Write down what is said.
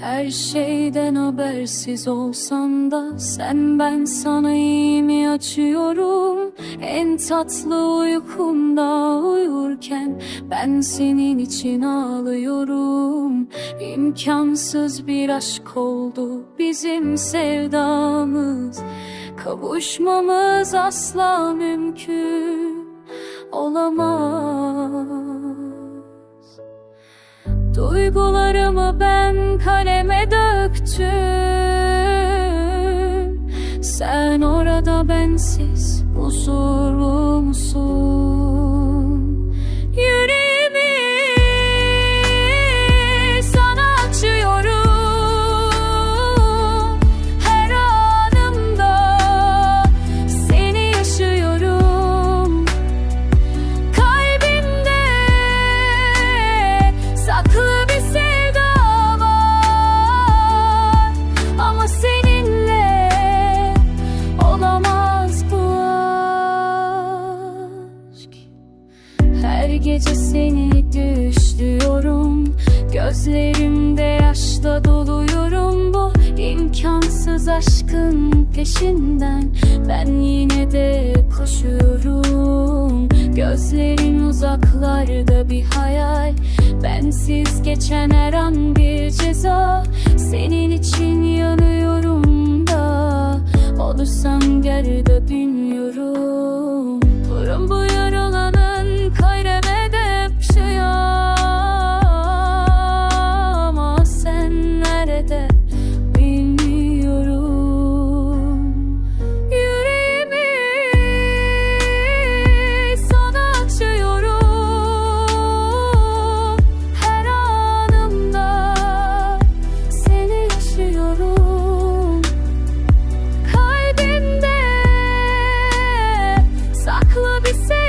Her şeyden habersiz olsan da Sen ben sana iyi mi açıyorum. En tatlı uykumda uyurken Ben senin için ağlıyorum. İmkansız bir aşk oldu bizim sevdamız. Kavuşmamız asla mümkün olamaz Duygularımı ben kaleme döktüm Sen orada bensiz huzurlu musun? Her gece seni düşlüyorum Gözlerimde yaşla doluyorum. Bu imkansız aşkın peşinden Ben yine de koşuyorum. Gözlerin uzaklarda bir hayal. Bensiz geçen her an bir ceza. Senin için yanıyorum da. Olursam gel de bilmiyorum say